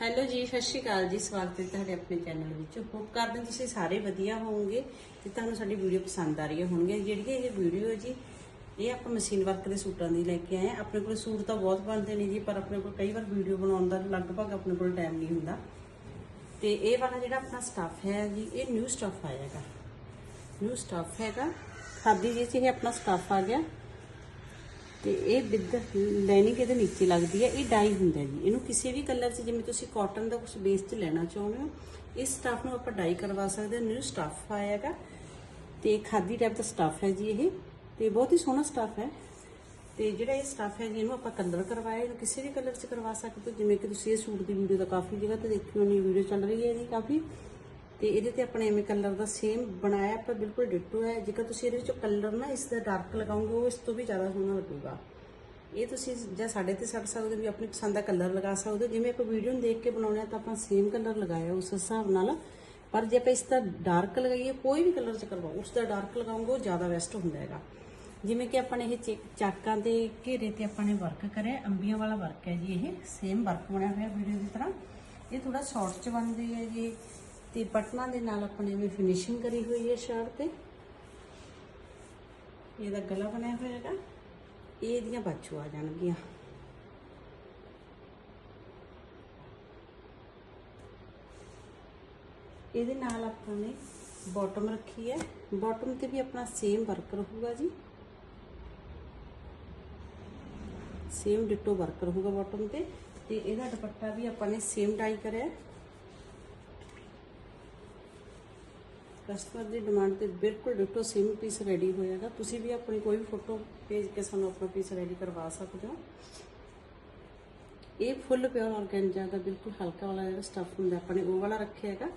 Hello ਜੀ, ਸਤਿ ਸ਼੍ਰੀ ਅਕਾਲ ਜੀ, ਸਵਾਗਤ ਹੈ ਤੁਹਾਡੇ ਆਪਣੇ ਚੈਨਲ ਵਿੱਚ। ਹੋਪ ਕਰਦੇ ਤੁਸੀਂ ਸਾਰੇ ਵਧੀਆ ਹੋਵੋਗੇ ਤੇ ਤੁਹਾਨੂੰ ਸਾਡੀ ਵੀਡੀਓ ਪਸੰਦ ਆ ਰਹੀ ਹੋਣਗੀਆਂ। ਜਿਹੜੀ ਇਹ ਵੀਡੀਓ ਹੈ ਜੀ, ਇਹ ਆਪਾਂ ਮਸ਼ੀਨ ਵਰਕ ਦੇ ਸੂਟਾਂ ਦੀ ਲੈ ਕੇ ਆਏ ਹਾਂ। ਆਪਣੇ ਕੋਲ ਸੂਟ ਤਾਂ ਬਹੁਤ ਬਣਦੇ ਨੇ ਜੀ, ਪਰ ਆਪਣੇ ਕੋਲ ਕਈ ਵਾਰ ਵੀਡੀਓ ਬਣਾਉਣ ਦਾ ਲਗਭਗ ਆਪਣੇ ਕੋਲ ਟਾਈਮ ਨਹੀਂ ਹੁੰਦਾ। ਤੇ ਇਹ ਵਾਲਾ ਜਿਹੜਾ ਆਪਣਾ ਸਟੱਫ ਹੈ ਜੀ, ਇਹ ਨਿਊ ਸਟੱਫ ਆਏਗਾ ਨਿਊ ਸਟੱਫ ਹੈਗਾ। ਖਾਦੀ ਜੀ 'ਚ ਇਹ ਆਪਣਾ ਸਟੱਫ ਆ ਗਿਆ। ਤੇ ਇਹ ਵਿਦ ਲਾਈਨਿੰਗ ਇਹਦੇ ਨੀਚੇ ਲੱਗਦੀ ਹੈ, ਇਹ ਡਾਈ ਹੁੰਦਾ ਜੀ। ਇਹਨੂੰ ਕਿਸੇ ਵੀ ਕਲਰ 'ਚ ਜਿਵੇਂ ਤੁਸੀਂ ਕਾਟਨ ਦਾ ਕੁਝ ਬੇਸ 'ਚ ਲੈਣਾ ਚਾਹੁੰਦੇ ਹੋ, ਇਸ ਸਟਾਫ ਨੂੰ ਆਪਾਂ ਡਾਈ ਕਰਵਾ ਸਕਦੇ ਹਾਂ। ਨਿਊ ਸਟਾਫ ਆਏਗਾ ਤੇ ਖਾਦੀ ਟਾਈਪ ਦਾ ਸਟਾਫ ਹੈ ਜੀ ਇਹ। ਤੇ ਬਹੁਤ ਹੀ ਸੋਹਣਾ ਸਟਾਫ ਹੈ। ਤੇ ਜਿਹੜਾ ਇਹ ਸਟਾਫ ਹੈ ਜੀ, ਇਹਨੂੰ ਆਪਾਂ ਕਲਰ ਕਰਵਾਇਆ। ਇਹਨੂੰ ਕਿਸੇ ਵੀ ਕਲਰ 'ਚ ਕਰਵਾ ਸਕਦੇ ਹੋ। ਜਿਵੇਂ ਕਿ ਤੁਸੀਂ ਇਹ ਸੂਟ ਦੀ ਵੀਡੀਓ ਦਾ ਕਾਫੀ ਜਗ੍ਹਾ ਤੇ ਦੇਖੀ ਹੋਣੀ ਵੀਡੀਓ ਚੱਲ ਰਹੀ ਹੈ ਇਹਦੀ ਕਾਫੀ। ਤੇ ਇਹਦੇ ਤੇ ਆਪਣੇ ਐਵੇਂ ਕਲਰ ਦਾ ਸੇਮ ਬਣਾਇਆ, ਪਰ ਬਿਲਕੁਲ ਡਿੱਟੂ ਹੈ। ਜੇਕਰ ਤੁਸੀਂ ਇਹਦੇ ਵਿੱਚੋਂ ਕਲਰ ਨਾ ਇਸ ਦਾ ਡਾਰਕ ਲਗਾਓਗੇ, ਉਹ ਇਸ ਤੋਂ ਵੀ ਜ਼ਿਆਦਾ ਸੋਹਣਾ ਲੱਗੂਗਾ। ਇਹ ਤੁਸੀਂ ਜਾਂ ਸਾਡੇ ਤੇ ਛੱਡ ਸਕਦੇ ਹੋ, ਵੀ ਆਪਣੀ ਪਸੰਦ ਦਾ ਕਲਰ ਲਗਾ ਸਕਦੇ ਹੋ। ਜਿਵੇਂ ਆਪਾਂ ਵੀਡੀਓ ਨੂੰ ਦੇਖ ਕੇ ਬਣਾਉਣੇ ਆ ਤਾਂ ਆਪਾਂ ਸੇਮ ਕਲਰ ਲਗਾਇਆ ਉਸ ਹਿਸਾਬ ਨਾਲ। ਪਰ ਜੇ ਆਪਾਂ ਇਸ ਦਾ ਡਾਰਕ ਲਗਾਈਏ, ਕੋਈ ਵੀ ਕਲਰ ਚ ਕਰਵਾਓ, ਉਸ ਦਾ ਡਾਰਕ ਲਗਾਉਂਗੇ ਉਹ ਜ਼ਿਆਦਾ ਬੈਸਟ ਹੁੰਦਾ ਹੈਗਾ। ਜਿਵੇਂ ਕਿ ਆਪਾਂ ਨੇ ਇਹ ਚੇ- ਚਾਕਾਂ ਦੇ ਘੇਰੇ ਤੇ ਆਪਾਂ ਨੇ ਵਰਕ ਕਰਿਆ, ਅੰਬੀਆਂ ਵਾਲਾ ਵਰਕ ਹੈ ਜੀ ਇਹ। ਸੇਮ ਵਰਕ ਬਣਿਆ ਹੋਇਆ ਵੀਡੀਓ ਦੀ ਤਰ੍ਹਾਂ। ਇਹ ਥੋੜਾ ਸ਼ਾਰਟ ਚ ਬਣਦੀ ਹੈ ਜੀ। ਤੇ ਬਟਨਾਂ ਦੇ ਨਾਲ ਆਪਾਂ ਨੇ ਵੀ ਫਿਨਿਸ਼ਿੰਗ ਕਰੀ ਹੋਈ ਹੈ ਸ਼ਰਟ ਤੇ। ਇਹਦਾ ਗਲਾ ਬਣਿਆ ਹੋਇਆ ਹੈਗਾ। ਇਹ ਇਹਦੀਆਂ ਬਾਜੂ ਆ ਜਾਣਗੀਆਂ। ਇਹਦੇ ਨਾਲ ਆਪਾਂ ਨੇ ਬਾਟਮ ਰੱਖੀ ਹੈ। ਬਾਟਮ ਤੇ ਵੀ ਆਪਣਾ ਸੇਮ ਵਰਕ ਰਹੂਗਾ ਜੀ। ਸੇਮ ਡਿਟੋ ਵਰਕ ਰਹੂਗਾ ਬਾਟਮ ਤੇ। ਤੇ ਇਹਦਾ ਦੁਪੱਟਾ ਵੀ ਆਪਾਂ ਨੇ ਸੇਮ ਡਾਈ ਕਰਿਆ ਕਸਟਮਰ ਦੀ ਡਿਮਾਂਡ ਤੇ ਬਿਲਕੁਲ ਡਿਟੋ ਸੇਮ ਪੀਸ ਰੈਡੀ ਹੋਏਗਾ। ਤੁਸੀਂ ਵੀ ਆਪਣੀ ਕੋਈ ਵੀ ਫੋਟੋ ਭੇਜ ਕੇ ਸਾਨੂੰ ਆਪਣਾ ਪੀਸ ਰੈਡੀ ਕਰਵਾ ਸਕਦੇ ਹੋ। ਇਹ ਫੁੱਲ ਪਿਓਰ ਆਰਗੈਂਜਾ ਦਾ ਬਿਲਕੁਲ ਹਲਕਾ ਵਾਲਾ ਜਿਹੜਾ ਸਟਫ ਹੁੰਦਾ, ਆਪਾਂ ਨੇ ਉਹ ਵਾਲਾ ਰੱਖਿਆ ਹੈਗਾ।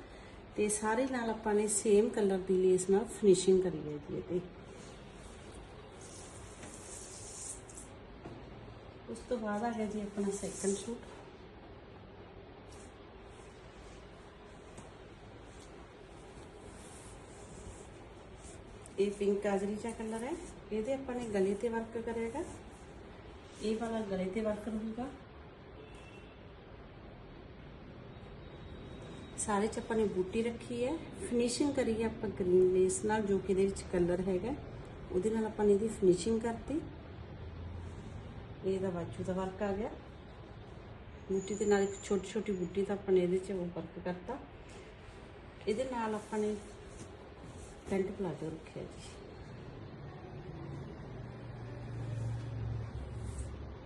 ਤੇ ਸਾਰੇ ਨਾਲ ਆਪਾਂ ਨੇ ਸੇਮ ਕਲਰ ਦੀ ਲੇਸ ਨਾਲ ਫਿਨਿਸ਼ਿੰਗ ਕਰੀ ਹੈ ਜੀ ਇਹਦੇ। ਉਸ ਤੋਂ ਬਾਅਦ ਆ ਗਿਆ ਜੀ ਆਪਣਾ ਸੈਕੰਡ ਸੂਟ ਇਹ ਪਿੰਕ ਕਾਜਰੀ ਚਾ ਕਲਰ ਹੈ। ਇਹਦੇ ਆਪਾਂ ਨੇ ਗਲੇ ਤੇ ਵਰਕ ਕਰਿਆਗਾ ਇਹ ਵਾਲਾ ਗਲੇ ਤੇ ਵਰਕ ਰਹੂਗਾ। ਸਾਰੇ ਚ ਆਪਾਂ ਨੇ ਬੂਟੀ ਰੱਖੀ ਹੈ। ਫਿਨਿਸ਼ਿੰਗ ਕਰੀ ਹੈ ਆਪਾਂ ਗ੍ਰੀਨ ਲੇਸ ਨਾਲ, ਜੋ ਕਿ ਇਹਦੇ ਵਿੱਚ ਕਲਰ ਹੈਗਾ। ਉਹਦੇ ਨਾਲ ਆਪਾਂ ਨੇ ਇਹਦੀ ਫਿਨਿਸ਼ਿੰਗ ਕਰਤੀ। ਇਹਦਾ ਬਾਜੂ ਦਾ ਵਰਕ ਆ ਗਿਆ। ਬੂਟੀ ਦੇ ਨਾਲ ਇੱਕ ਛੋਟੀ ਛੋਟੀ ਬੂਟੀ ਤਾਂ ਆਪਾਂ ਨੇ ਇਹਦੇ 'ਚ ਉਹ ਵਰਕ ਕਰਤਾ। ਇਹਦੇ ਨਾਲ ਆਪਾਂ ਨੇ ਪੈਂਟ ਪਲਾਜੋ ਰੱਖਿਆ ਜੀ।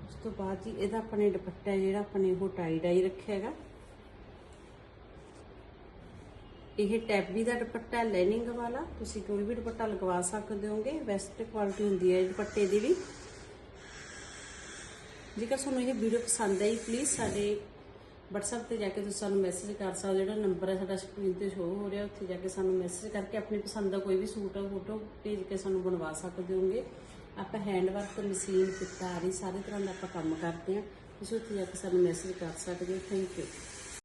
ਉਸ ਤੋਂ ਬਾਅਦ ਜੀ ਇਹਦਾ ਆਪਣੇ ਦੁਪੱਟਾ ਜਿਹੜਾ ਆਪਣੇ ਨੇ ਉਹ ਟਾਈ ਡਾਈ ਰੱਖਿਆ ਹੈਗਾ। ਇਹ ਟੈਬੀ ਦਾ ਦੁਪੱਟਾ ਲਾਈਨਿੰਗ ਵਾਲਾ। ਤੁਸੀਂ ਕੋਈ ਵੀ ਦੁਪੱਟਾ ਲਗਵਾ ਸਕਦੇ ਹੋਗੇ। ਬੈਸਟ ਕੁਆਲਿਟੀ ਹੁੰਦੀ ਹੈ ਇਹ ਦੁਪੱਟੇ ਦੀ ਵੀ। ਜੇਕਰ ਤੁਹਾਨੂੰ ਇਹ ਵੀਡੀਓ ਪਸੰਦ ਆਈ ਪਲੀਜ਼ ਸਾਡੇ WhatsApp ਤੇ ਜਾ ਕੇ ਤੁਸੀਂ ਸਾਨੂੰ ਮੈਸੇਜ ਕਰ ਸਕਦੇ ਹੋ, ਜਿਹੜਾ ਨੰਬਰ ਹੈ ਸਾਡਾ ਸਕਰੀਨ ਤੇ ਸ਼ੋਅ ਹੋ ਰਿਹਾ, ਉੱਥੇ ਜਾ ਕੇ ਸਾਨੂੰ ਮੈਸੇਜ ਕਰਕੇ ਆਪਣੀ ਪਸੰਦ ਦਾ ਕੋਈ ਵੀ ਸੂਟ ਫੋਟੋ ਭੇਜ ਕੇ ਸਾਨੂੰ ਬਣਵਾ ਸਕਦੇ ਹੋਗੇ ਆਪਾਂ ਹੈਂਡ ਵਰਕ ਮਸ਼ੀਨ ਕਿੱਤਾ ਆਰੀ ਸਾਰੇ ਤਰ੍ਹਾਂ ਦਾ ਆਪਾਂ ਕੰਮ ਕਰਦੇ ਹਾਂ। ਤੁਸੀਂ ਉੱਥੇ ਜਾ ਕੇ ਸਾਨੂੰ ਮੈਸੇਜ ਕਰ ਸਕਦੇ ਹੋ। Thank you